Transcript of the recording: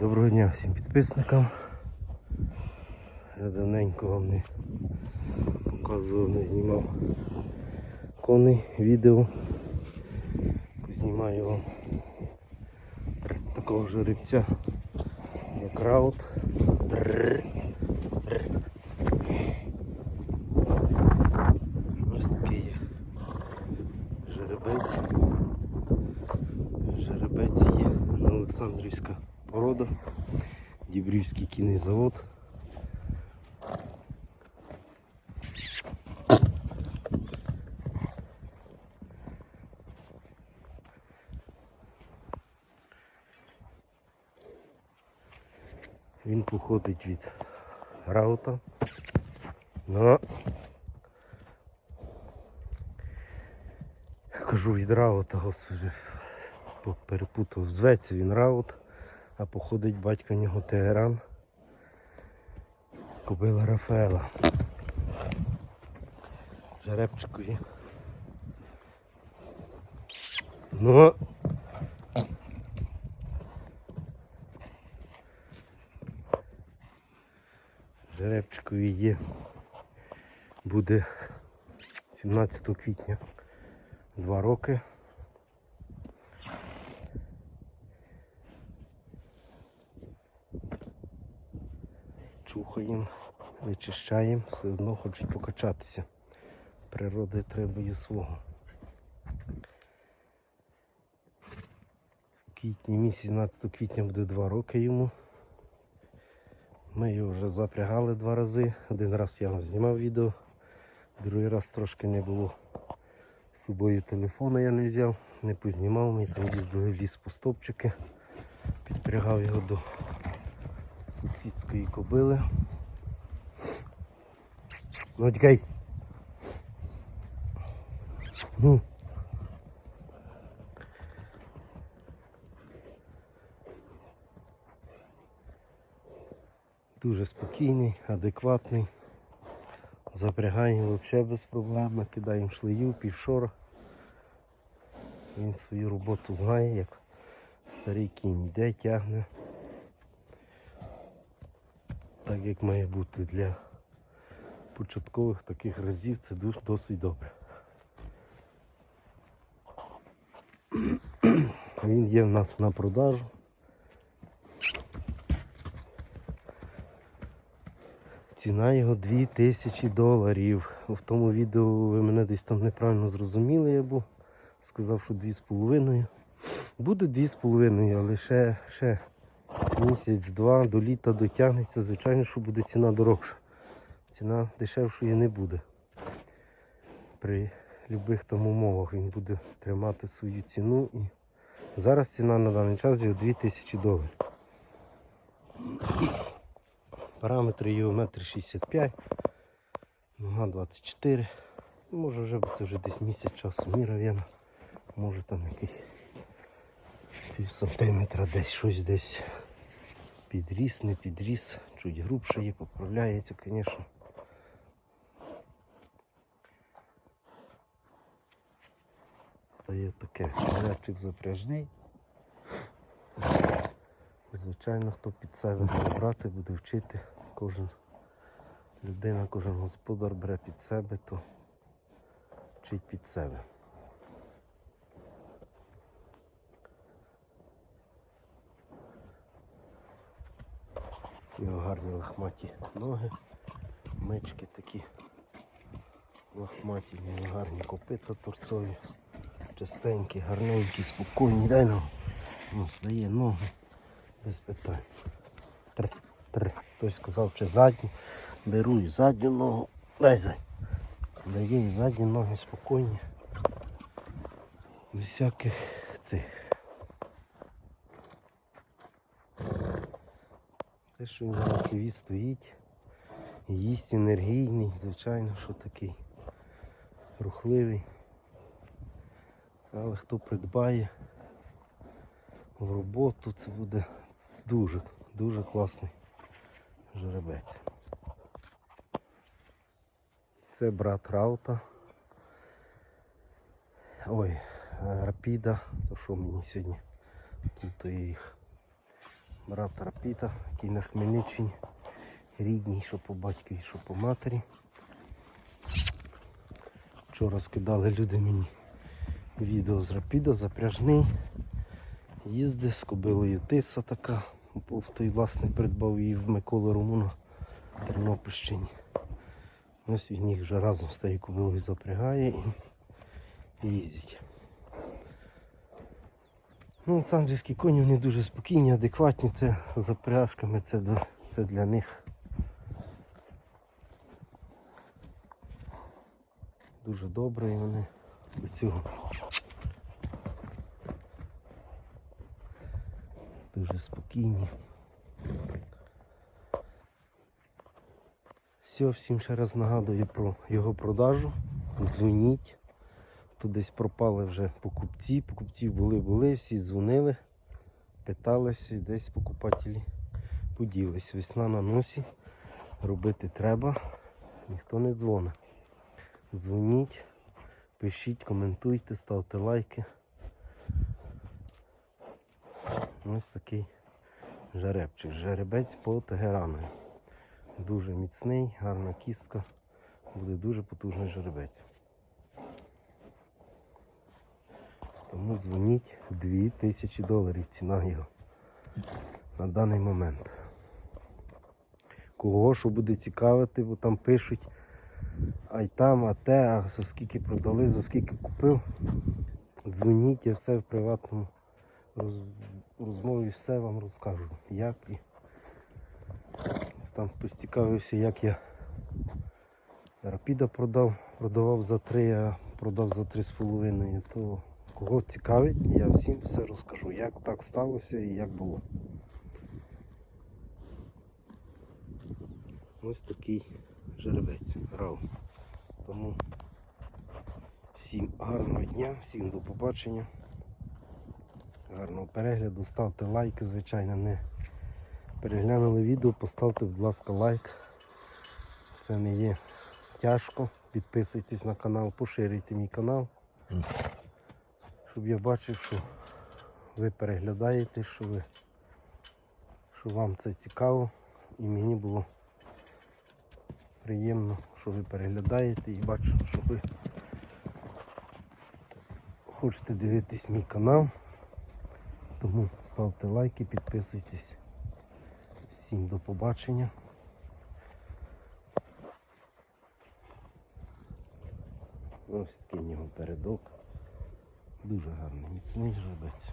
Доброго дня всім підписникам. Я давненько вам не показував, не знімав коней, відео. Знімаю вам такого ж рибця, як раут. Ось такий є жеребець. Жеребець є на Олександрівська порода, Дібрівський кінний завод. Він походить від раута. Ну, кажу від раута, господи, по- перепутав. Зветься він раут, а походить батько нього Тегеран. Кобила Рафаела. Жеребчикові. Ну. Жеребчикові є. Буде 17 квітня. Два роки. Чухаємо, вичищаємо, все одно хочуть покачатися. Природи требує свого. В квітні місяць, 17 квітня буде два роки йому. Ми його вже запрягали два рази. Один раз я знімав відео, другий раз трошки не було з собою телефона я не взяв, не познімав, ми там їздили в ліс по стопчики, підпрягав його до сусідської кобили. Ну тікай. Ну. Дуже спокійний, адекватний. Запрягаємо взагалі без проблем, кидаємо шлею, півшора. Він свою роботу знає, як старий кінь йде, тягне. Так як має бути для початкових таких разів, це досить добре. Він є в нас на продажу. Ціна його 2000 доларів. В тому відео ви мене десь там неправильно зрозуміли, я був. Сказав, що 2,5. Буде 2,5, але ще, ще місяць-два до літа дотягнеться. Звичайно, що буде ціна дорожча. Ціна дешевшої не буде. При будь-яких там умовах він буде тримати свою ціну. І зараз ціна на даний час є 2000 доларів. Параметри його 1,65 м, нога 24 Ну, Може вже це вже десь місяць часу міра в'яна. Може там якийсь пів сантиметра десь щось десь підріс, не підріс, чуть грубше є, поправляється, звісно. Та є таке, жеребчик запряжний. Звичайно, хто під себе буде брати, буде вчити. Кожен людина, кожен господар бере під себе, то вчить під себе. Його гарні лохматі ноги, мечки такі лохматі, гарні копита торцові, чистенькі, гарненькі, спокійні. Дай нам. Ну, дає ноги без питань. Три, три. Хтось сказав, чи задню. Беру і задню ногу. Дай зай. Дає і задні ноги спокійні. Без всяких цих. Те, що він на рукаві стоїть. Їсть енергійний, звичайно, що такий рухливий. Але хто придбає в роботу, це буде дуже, дуже класний жеребець. Це брат Раута. Ой, е, Рапіда, то що мені сьогодні тут їх брата Рапіта, який на Хмельниччині. Рідній, що по батькові, що по матері. Вчора скидали люди мені відео з Рапіда, запряжний. Їздить з кобилою тиса така. Був той власник придбав її в Миколи Румуна в Тернопільщині. Ось він їх вже разом з тією кобилою запрягає і їздять. Ну, Олександрівські коні вони дуже спокійні, адекватні, це з запряжками, це, це для них. Дуже добре і вони до цього. Дуже спокійні. Все, всім ще раз нагадую про його продажу. Дзвоніть. Тут десь пропали вже покупці. Покупців були, були, всі дзвонили, питалися, десь покупателі поділись. Весна на носі. Робити треба. Ніхто не дзвонить. Дзвоніть, пишіть, коментуйте, ставте лайки. Ось такий жеребчик. Жеребець по Тегерану. Дуже міцний, гарна кістка. Буде дуже потужний жеребець. Тому дзвоніть 2000 доларів ціна його на даний момент. Кого що буде цікавити, бо там пишуть, а й там, а те, а за скільки продали, за скільки купив. Дзвоніть, я все в приватному роз... розмові все вам розкажу. Як і там хтось цікавився, як я Рапіда продав, продавав за 3, а продав за 3,5, то кого цікавить, я всім все розкажу, як так сталося і як було. Ось такий жеребець грав. Тому всім гарного дня, всім до побачення. Гарного перегляду, ставте лайки, звичайно, не переглянули відео, поставте, будь ласка, лайк. Це не є тяжко. Підписуйтесь на канал, поширюйте мій канал, щоб я бачив, що ви переглядаєте, що, ви, що вам це цікаво і мені було приємно, що ви переглядаєте і бачу, що ви хочете дивитись мій канал. Тому ставте лайки, підписуйтесь. Всім до побачення. Ось такий нього передок. Дуже гарний, міцний жеребець.